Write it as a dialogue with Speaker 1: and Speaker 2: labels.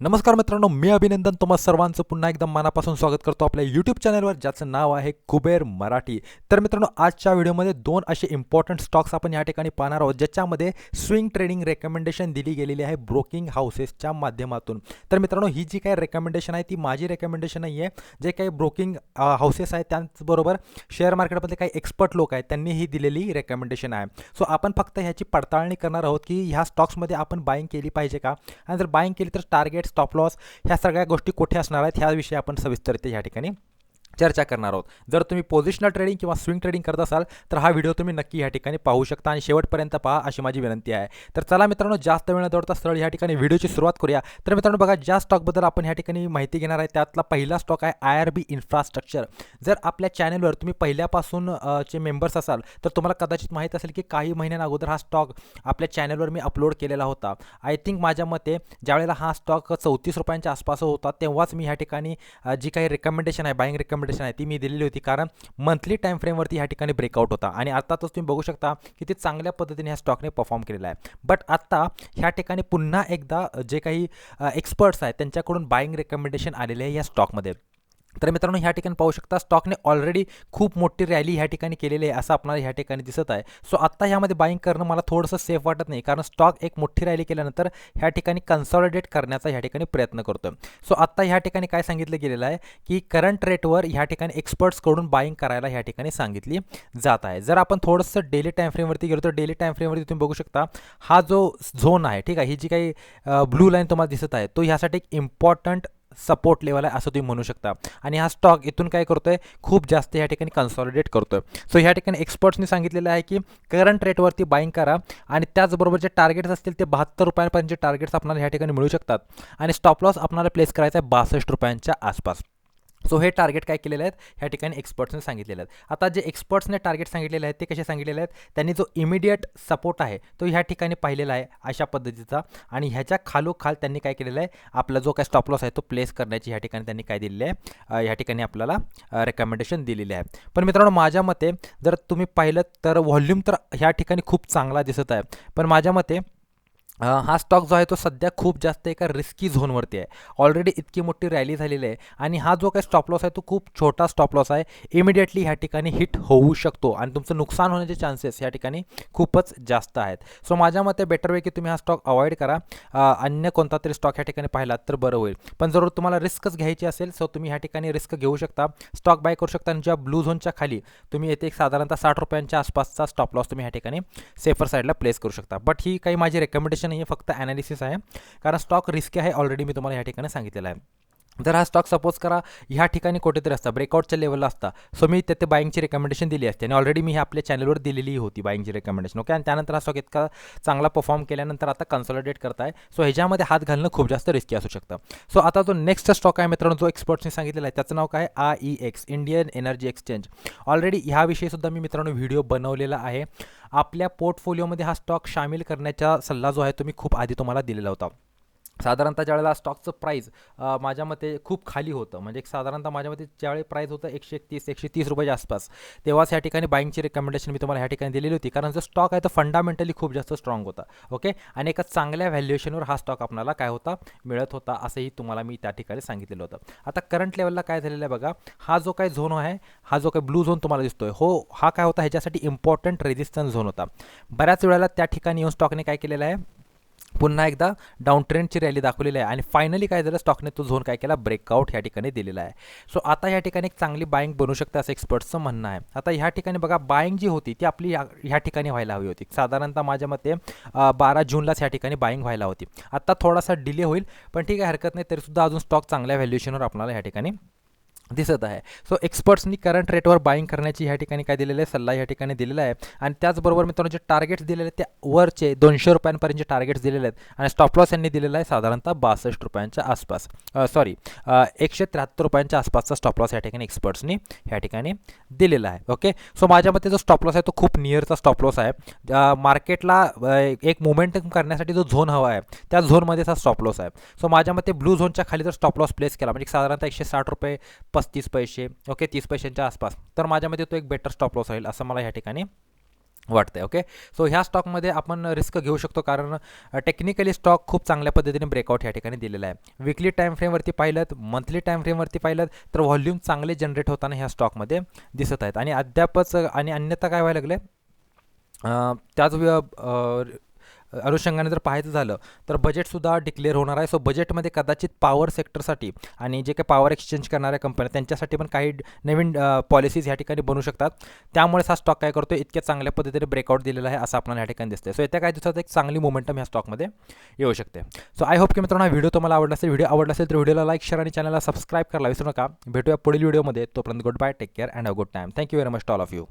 Speaker 1: नमस्कार मित्रांनो मी अभिनंदन. तुम्हा सर्वांचं पुन्हा एकदा मनापासून स्वागत करतो आपल्या यूट्यूब चॅनलवर ज्याचं नाव आहे कुबेर मराठी. तर मित्रांनो आजच्या व्हिडिओमध्ये दोन असे इम्पॉर्टंट स्टॉक्स आपण या ठिकाणी पाहणार आहोत ज्याच्यामध्ये स्विंग ट्रेडिंग रेकमेंडेशन दिली गेलेली आहे ब्रोकिंग हाऊसेसच्या माध्यमातून. तर मित्रांनो ही जी काही रेकमेंडेशन आहे ती माझी रेकमेंडेशन नाही आहे जे काही ब्रोकिंग हाऊसेस आहेत त्याचबरोबर शेअर मार्केटमधले काही एक्सपर्ट लोक आहेत त्यांनी ही दिलेली रेकमेंडेशन आहे. सो आपण फक्त ह्याची पडताळणी करणार आहोत की ह्या स्टॉक्समध्ये आपण बाईंग केली पाहिजे का? आणि जर बाईंग केली तर टार्गेट स्टॉप लॉस ह्या सगळ्या गोष्टी कुठे असणार आहेत ह्याविषयी आपण सविस्तरते या ठिकाणी चर्चा करणार आहोत. जर तुम्ही पोझिशनल ट्रेडिंग किंवा स्विंग ट्रेडिंग करत असाल तर हा व्हिडिओ तुम्ही नक्की ह्या ठिकाणी पाहू शकता आणि शेवटपर्यंत पहा अशी माझी विनंती आहे. तर चला मित्रांनो जास्त वेळ दौडता सरळ ह्या ठिकाणी व्हिडिओची सुरुवात करूया. तर मित्रांनो बघा ज्या स्टॉकबद्दल आपण ह्या ठिकाणी माहिती घेणार आहे त्यातला पहिला स्टॉक आहे आय आर बी इन्फ्रास्ट्रक्चर जर आपल्या चॅनलवर तुम्ही पहिल्यापासून चे मेंबर्स असाल तर तुम्हाला कदाचित माहीत असेल की काही महिन्यां अगोदर हा स्टॉक आपल्या चॅनलवर मी अपलोड केलेला होता. आय थिंक माझ्या मते ज्यावेळेला हा स्टॉक चौतीस रुपयांच्या आसपास होता तेव्हाच मी ह्या ठिकाणी जी काही रेकमेंडेशन आहे बाईंग रेकमेंडेशन आहे ती मी दिलेली होती. कारण मंथली टाईम फ्रेमवरती ह्या ठिकाणी ब्रेकआउट होता. आणि अर्थातच तुम्ही बघू शकता की ते चांगल्या पद्धतीने ह्या स्टॉकने परफॉर्म केलेला आहे. बट आत्ता ह्या ठिकाणी पुन्हा एकदा जे काही एक्सपर्ट्स आहेत त्यांच्याकडून बाईंग रेकमेंडेशन आलेले आहे या स्टॉकमध्ये तर मित्रांनो ह्या ठिकाणी पाहू शकता स्टॉकने ऑलरेडी खूप मोठी रॅली ह्या ठिकाणी केलेली आहे असं आपल्याला ह्या ठिकाणी दिसत आहे. सो आत्ता ह्यामध्ये बाईंग करणं मला थोडंसं सेफ वाटत नाही कारण स्टॉक एक मोठी रॅली केल्यानंतर ह्या ठिकाणी कन्सॉलिडेट करण्याचा ह्या ठिकाणी प्रयत्न करतो सो आत्ता ह्या ठिकाणी काय सांगितलं गेलेलं आहे की करंट रेटवर ह्या ठिकाणी एक्सपर्ट्सकडून बाईंग करायला ह्या ठिकाणी सांगितली जात आहे. जर आपण थोडंसं डेली टाईमफ्रेमवरती गेलो तर डेली टाईमफ्रेमवरती तुम्ही बघू शकता हा जो झोन आहे ठीक आहे ही जी काही ब्लू लाईन तुम्हाला दिसत आहे तो ह्यासाठी एक इम्पॉर्टंट सपोर्ट लेवल आहे असं तुम्ही म्हणू शकता. आणि हा स्टॉक इथून काय करतोय? खूप जास्त या ठिकाणी कन्सॉलिडेट करतोय. सो ह्या ठिकाणी एक्सपर्ट्सनी सांगितलेलं आहे की करंट रेटवरती बाईंग करा आणि त्याचबरोबर जे टार्गेट्स असतील ते बहात्तर रुपयांपर्यंतचे टार्गेट्स आपल्याला ह्या ठिकाणी मिळू शकतात. आणि स्टॉप लॉस आपल्याला प्लेस करायचा आहे बासष्ट रुपयांच्या आसपास. सो हे टार्गेट काय केलेले आहेत? ह्या ठिकाणी एक्सपर्ट्सने सांगितलेले आहेत. आता जे एक्सपर्ट्सने टार्गेट सांगितलेले आहेत ते कसे सांगितलेले आहेत? त्यांनी जो इमिडिएट सपोर्ट आहे तो ह्या ठिकाणी पाहिलेला आहे अशा पद्धतीचा. आणि ह्याच्या खालोखाल त्यांनी काय केलेलं आहे? आपला जो काय स्टॉप लॉस आहे तो प्लेस करण्याची ह्या ठिकाणी त्यांनी काय दिलेलं आहे? ह्या ठिकाणी आपल्याला रेकमेंडेशन दिलेली आहे. पण मित्रांनो माझ्या मते जर तुम्ही पाहिलं तर व्हॉल्यूम तर ह्या ठिकाणी खूप चांगला दिसत आहे. पण माझ्या मते हा स्टॉक जो आहे तो सध्या खूप जास्त एका रिस्की झोनवरती आहे. ऑलरेडी इतकी मोठी रॅली झालेली आहे आणि हा जो काही स्टॉप लॉस आहे तो खूप छोटा स्टॉप लॉस आहे. इमिडिएटली ह्या ठिकाणी हिट होऊ शकतो आणि तुमचं नुकसान होण्याचे चान्सेस ह्या ठिकाणी खूपच जास्त आहेत. सो माझ्या मते बेटर वे की तुम्ही हा स्टॉक अवॉइड करा. अन्य कोणता तरी स्टॉक ह्या ठिकाणी पाहिलात तर बरं होईल. पण जर तुम्हाला रिस्कच घ्यायची असेल सो तुम्ही ह्या ठिकाणी रिस्क घेऊ शकता. स्टॉक बाय करू शकता आणि ज्या ब्लू झोनच्या खाली तुम्ही येथे एक साधारणतः साठ रुपयांच्या आसपासचा स्टॉप लॉस तुम्ही ह्या ठिकाणी सेफर साईडला प्लेस करू शकता. बट ही काही माझी रेकमेंडेशन नाही आहे फक्त ॲनालिसिस आहे. कारण स्टॉक रिस्की आहे ऑलरेडी मी तुम्हाला ह्या ठिकाणी सांगितलेलं आहे. जर हा स्टॉक सपोज करा ह्या ठिकाणी कुठेतरी असता ब्रेकआउटच्या लेवलला असता. सो मी तिथे बाईंगची रेकमेंडेशन दिली असते आणि ऑलरेडी मी हे आपल्या चॅनलवर दिलेली होती बाईंगची रेकमेंडेशन ओके आणि त्यानंतर हा स्टॉक इतका चांगला परफॉर्म केल्यानंतर आता कन्सॉलिडेट करताय. सो ह्याच्यामध्ये हात घालणं खूप जास्त रिस्की असू शकतं. सो आता जो नेक्स्ट स्टॉक आहे मित्रांनो जो एक्सपर्ट्सने सांगितलेला आहे त्याचं नाव काय? I E X Indian energy exchange already ह्याविषयी सुद्धा मी मित्रांनो व्हिडिओ बनवलेला आहे. आपल्या पोर्टफोलिओमध्ये हा स्टॉक सामील करण्याचा सल्ला जो आहे तो मी खूप आधी तुम्हाला दिलेला होता. साधारणतः ज्यावेळेला स्टॉकचं प्राईज माझ्या मते खूप खाली होतं. म्हणजे एक साधारणतः माझ्या मते ज्यावेळी प्राईज होतं एकशे एकतीस एकशे तीस रुपयाच्या आसपास. तेव्हाच ह्या ठिकाणी बाईंगची रिकमेंडेशन मी तुम्हाला ह्या ठिकाणी दिलेली होती. कारण जो स्टॉक आहे तो फंडामेंटली खूप जास्त स्ट्रॉंग होता. ओके आणि एका चांगल्या व्हॅल्युएशनवर हा स्टॉक आपल्याला काय होता? मिळत होता असंही तुम्हाला मी त्या ठिकाणी सांगितलेलं होतं. आता करंट लेवलला काय झालेलं आहे बघा. हा जो काय झोन आहे हा जो काय ब्लू झोन तुम्हाला दिसतोय हो हा काय होता? ह्याच्यासाठी इम्पॉर्टंट रेजिस्टन्स झोन होता. बऱ्याच वेळेला त्या ठिकाणी येऊन स्टॉकने काय केलेलं आहे? पुन्हा एकदा डाऊन ट्रेंडची रॅली दाखवलेली आहे. आणि फायनली काय झालं? स्टॉकने तो झोन काय केला? ब्रेकआउट ह्या ठिकाणी दिलेला आहे. सो आता ह्या ठिकाणी एक चांगली बाईंग बनू शकते असं एक्सपर्टचं म्हणणं आहे. आता ह्या ठिकाणी बघा बाईंग जी होती ती आपली ह्या ह्या ठिकाणी व्हायला हवी होती. साधारणतः माझ्या मते बारा जूनलाच ह्या ठिकाणी बाईंग व्हायला होती. आता थोडासा डिले होईल पण ठीक आहे हरकत नाही तरीसुद्धा अजून स्टॉक चांगल्या व्हॅल्युएशनवर आपल्याला ह्या ठिकाणी दिसत आहे. सो एक्सपर्ट्सनी करंट रेटवर बाईंग करण्याची ह्या ठिकाणी काय दिलेलं आहे? सल्ला ह्या ठिकाणी दिलेला आहे. आणि त्याचबरोबर मित्रांनो जे टार्गेट्स दिलेले आहेत त्या वरचे दोनशे रुपयांपर्यंतचे टार्गेट्स दिलेले आहेत. आणि स्टॉप लॉस यांनी दिलेला आहे साधारणतः बासष्ट रुपयांच्या आसपास. सॉरी एकशे त्र्याहत्तर रुपयांच्या आसपासचा स्टॉप लॉस या ठिकाणी एक्सपर्ट्सनी ह्या ठिकाणी दिलेला आहे. ओके सो माझ्या मते जो स्टॉप लॉस आहे तो खूप नियरचा स्टॉप लॉस आहे. मार्केटला एक मोमेंटम करण्यासाठी जो झोन हवा आहे त्या झोनमध्ये स्टॉप लॉस आहे. सो माझ्या मते ब्लू झोनच्या खाली जर स्टॉप लॉस प्लेस केला म्हणजे साधारणतः एकशे साठ रुपये पस्तीस पैसे ओके तीस पैशांच्या आसपास. तर माझ्यामध्ये तो एक बेटर स्टॉप लॉस राहील असं मला ह्या ठिकाणी वाटतंय ओके सो ह्या स्टॉकमध्ये आपण रिस्क घेऊ शकतो कारण टेक्निकली स्टॉक खूप चांगल्या पद्धतीने ब्रेकआउट ह्या ठिकाणी दिलेला आहे. विकली टाईम फ्रेमवरती पाहिलं मंथली टाईम फ्रेमवरती पाहिलं तर व्हॉल्यूम चांगले जनरेट होताना ह्या स्टॉकमध्ये दिसत आहेत. आणि अद्यापच आणि अन्यथा काय व्हायला लागले त्याच अनुषंगाने जर पाहायचं झालं तर बजेटसुद्धा डिक्लेअर होणार आहे. सो बजेटमध्ये कदाचित पॉवर सेक्टरसाठी आणि जे काही पॉवर एक्सचेंज करणाऱ्या कंपन्या त्यांच्यासाठी पण काही नवीन पॉलिसीज ह्या ठिकाणी बनू शकतात. त्यामुळेच हा स्टॉक काय करतो इतक्या चांगल्या पद्धतीने ब्रेकआउट दिलेला आहे असं आपल्याला ह्या ठिकाणी दिसते सो येत्या काही दिवसात एक चांगली मोमेंटम ह्या स्टॉकमध्ये येऊ शकते. सो आय होप की मित्रांनो हा व्हिडिओ तुम्हाला आवडला असेल व्हिडिओ आवडला असेल तर व्हिडिओला लाईक शेअर आणि चॅनलला सबस्क्राईब करायला विसरू नका. भेटूया पुढील व्हिडिओमध्ये तोपर्यंत good bye take care and a good time thank you very much all of you